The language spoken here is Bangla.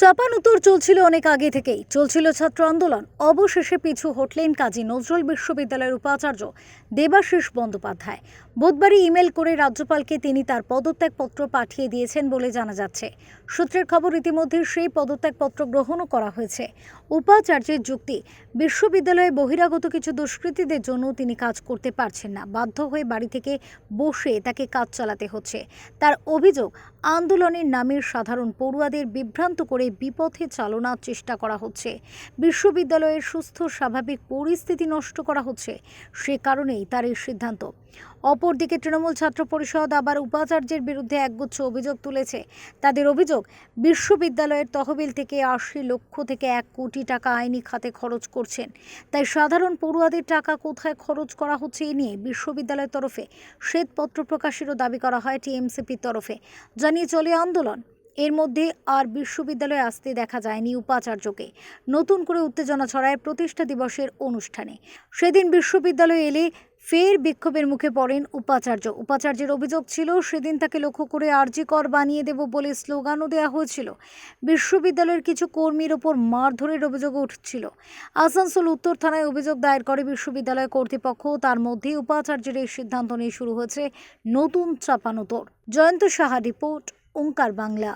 চাপানুতর চলছিল অনেক আগে থেকেই। চলছিল ছাত্র আন্দোলন। অবশেষে পিছু হটলেন কাজী নজরুল বিশ্ববিদ্যালয়ের উপাচার্য দেবাশিস বন্দ্যোপাধ্যায়। বুধবারই ইমেল করে রাজ্যপালকে তিনি তার পদত্যাগপত্র পাঠিয়ে দিয়েছেন বলে জানা যাচ্ছে। সূত্রের খবর, ইতিমধ্যে সেই পদত্যাগপত্র গ্রহণও করা হয়েছে। উপাচার্যের যুক্তি, বিশ্ববিদ্যালয়ে বহিরাগত কিছু দুষ্কৃতীদের জন্য তিনি কাজ করতে পারছেন না। বাধ্য হয়ে বাড়ি থেকে বসে তাকে কাজ চালাতে হচ্ছে। তার অভিযোগ, আন্দোলনের নামে সাধারণ পড়ুয়াদের বিভ্রান্ত করে বিপথে চালনার চেষ্টা করা হচ্ছে। বিশ্ববিদ্যালয়ের সুস্থ, স্বাভাবিক পরিস্থিতি নষ্ট করা হচ্ছে। সে কারণেই তার এই সিদ্ধান্ত। অপরদিকে তৃণমূল ছাত্র পরিষদ আবার উপাচার্যের বিরুদ্ধে একগুচ্ছ অভিযোগ তুলেছে। তাদের অভিযোগ, বিশ্ববিদ্যালয়ের তহবিল থেকে আশি লক্ষ থেকে এক কোটি টাকা আইনি খাতে খরচ করছেন। তাই সাধারণ পড়ুয়াদের টাকা কোথায় খরচ করা হচ্ছে এ নিয়ে বিশ্ববিদ্যালয়ের তরফে শ্বেতপত্র প্রকাশেরও দাবি করা হয় টিএমসিপির তরফে। জানিয়ে চলে আন্দোলন। এর মধ্যে আর বিশ্ববিদ্যালয়ে আসতে দেখা যায়নি উপাচার্যকে। নতুন করে উত্তেজনা ছড়ায় প্রতিষ্ঠা দিবসের অনুষ্ঠানে। সেদিন বিশ্ববিদ্যালয়ে এলে ফের বিক্ষোভের মুখে পড়েন উপাচার্য। উপাচার্যের অভিযোগ ছিল, সেদিন তাকে লক্ষ্য করে আরজি কর বানিয়ে দেব বলে স্লোগানও দেওয়া হয়েছিল। বিশ্ববিদ্যালয়ের কিছু কর্মীর ওপর মারধরের অভিযোগ উঠছিল। আসানসোল উত্তর থানায় অভিযোগ দায়ের করে বিশ্ববিদ্যালয় কর্তৃপক্ষ। তার মধ্যে উপাচার্যের এই সিদ্ধান্ত নিয়ে শুরু হয়েছে নতুন চাপানোতর জয়ন্ত সাহা রিপোর্ট, ওঙ্কার বাংলা।